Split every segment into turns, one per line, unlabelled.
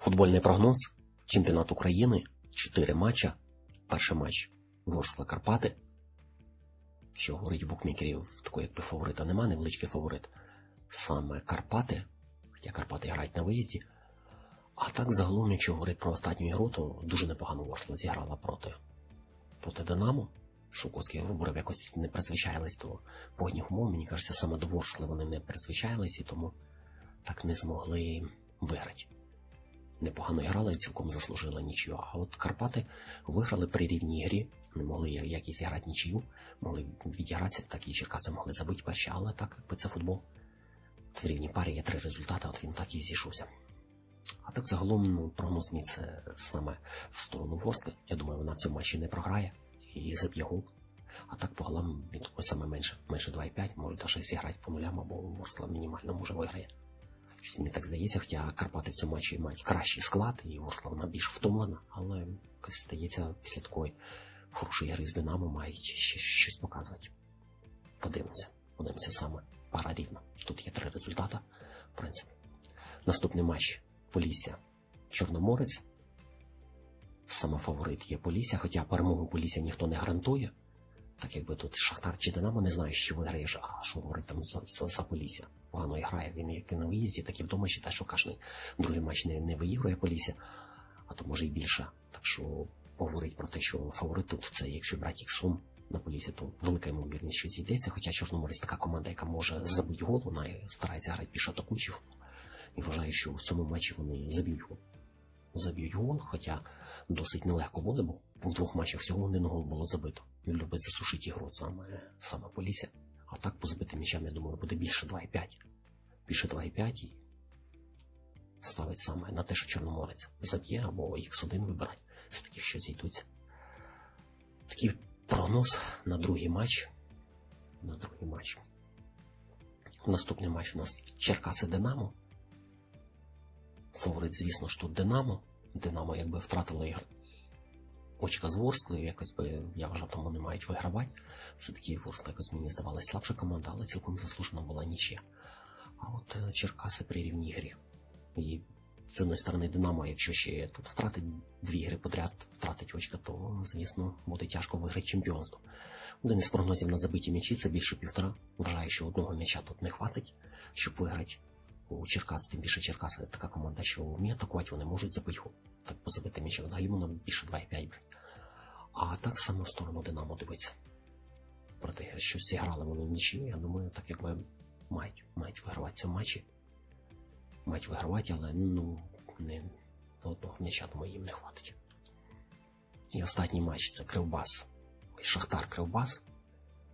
Футбольний прогноз. Чемпіонат України. 4 матча. Перший матч Ворскла Карпати. Що говорить букмекерів, такої якби фаворита нема, невеличкий фаворит. Саме Карпати. Хоча Карпати грають на виїзді. А так загалом, якщо говорити про останню ігру, то дуже непогано Ворскла зіграла проти, проти Динамо. Шуковські вибори якось не призвичайлись до погодних умов. Мені кажеться, саме до Ворскли вони не призвичайлись і тому так не змогли виграти. Непогано грали і цілком заслужили нічию. А от Карпати виграли при рівній грі, не могли якісь зіграти нічию, могли відігратися, так і Черкаси могли забити перші, але так, якби це футбол. В рівній парі є три результати, от він так і зійшовся. А так загалом ну, прогноз мій це саме в сторону Ворскли. Я думаю, вона в цьому матчі не програє і заб'є гол. А так по голам він саме менше, менше 2,5, може навіть зіграти по нулям, або Ворскла мінімально може виграє. Мені так здається, хоча Карпати в цьому матчі мають кращий склад, і вона більш втомлена, але якось здається, після такої хорошої гри з Динамо мають ще щось показувати. Подивимося, подивимося саме пара рівна. Тут є три результати, в принципі. Наступний матч Полісся Чорноморець. Саме фаворит є Полісся, хоча перемогу Полісся ніхто не гарантує. Так якби тут Шахтар чи Динамо не знає, що виграєш, а що говорить там за, за, за Погано грає, він як і на виїзді, так і вдома вважає, що кожен другий матч не, не виігрує Полісся, а то може і більше. Так що говорить про те, що фаворит тут це, якщо брати іксум на Полісся, то велика ймовірність, що зійдеться. Хоча Чорноморець така команда, яка може забити гол, вона старається грати більш атакуючий футбол. І вважаю, що в цьому матчі вони заб'ють гол. Заб'ють гол, хоча досить нелегко буде, бо в двох матчах всього один гол було забито. Він любить засушити ігру саме, саме Полісся. А так по забитим м'ячам, я думаю, буде більше 2,5. Більше 2,5 і ставить саме на те, що Чорноморець заб'є або X1 вибирать з таких, що зійдуться. Такий прогноз на другий матч. На другий матч. Наступний матч у нас Черкаси Динамо. Фаворит, звісно ж, тут Динамо. Динамо якби втратило ігр. Очка з Ворсклою, якось би, я вважав, тому не мають вигравати. Все-таки Ворскла якось мені здавалась слабша команда, але цілком заслужена була нічия. А от е, Черкаси при рівній грі. І з одної сторони Динамо, якщо ще тут втратить дві гри подряд, втратить очка, то, звісно, буде тяжко виграти чемпіонство. Один із прогнозів на забиті м'ячі це більше півтора. Вважаю, що одного м'яча тут не хватить, щоб виграти у Черкас, тим більше Черкаси така команда, що вміє атакувати, вони можуть забити гол. Так по забитим взагалі воно більше 2,5 брати. А так само в сторону Динамо дивиться. Проте, що зіграли вони в нічию, я думаю, так якби мають, мають вигравати цьому матчі. Мають вигравати, але ну, не одного м'яча, думаю, їм не хватить. І останній матч це Кривбас. Шахтар Кривбас.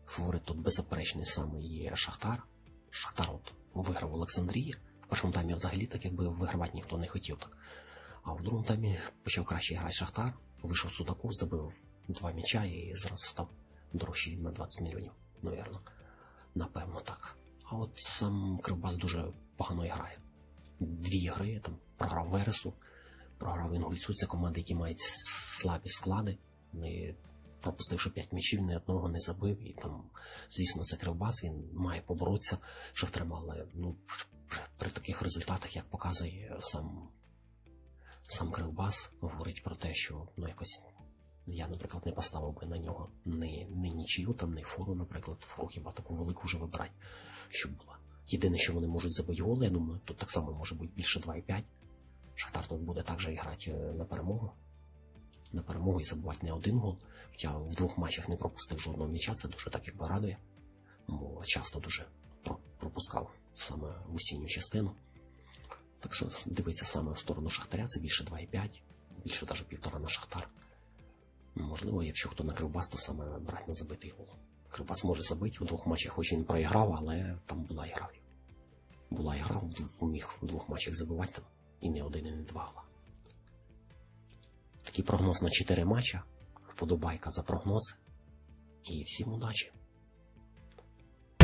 Фаворит тут беззаперечний саме є Шахтар. Шахтар от виграв в Олександрії. В першому таймі взагалі так якби вигравати ніхто не хотів так. А в другому таймі почав краще грати Шахтар. Вийшов Судаков, забив два м'яча і зразу став дорожчий на 20 мільйонів, навірно. Напевно, так. А от сам Кривбас дуже погано грає. Дві гри там програв Вересу, програв Інгульцю. Це команди, які мають слабі склади. Пропустивши 5 м'ячів, ні одного не забив. І там, звісно, це Кривбас, він має поборотися Шахтарем, але ну, при, таких результатах, як показує сам, сам Кривбас, говорить про те, що ну якось я, наприклад, не поставив би на нього ні, ні нічию, там, ні фору, наприклад, фору хіба таку велику вже вибирати, щоб була. Єдине, що вони можуть забити голи, я думаю, тут так само може бути більше 2,5. Шахтар тут буде також грати е, на перемогу. На перемогу і забувати не один гол. Хоча в двох матчах не пропустив жодного м'яча, це дуже так якби радує. Бо часто дуже пропускав саме в осінню частину. Так що дивиться саме в сторону Шахтаря, це більше 2,5, більше навіть півтора на Шахтар. Можливо, якщо хто на Кривбас, то саме брать на забитий гол. Кривбас може забити в двох матчах, хоч він проіграв, але там була ігра. Була ігра, в міг в двох матчах забивати там і не один, і не два гола. Такий прогноз на 4 матча. Вподобайка за прогноз. І всім удачі!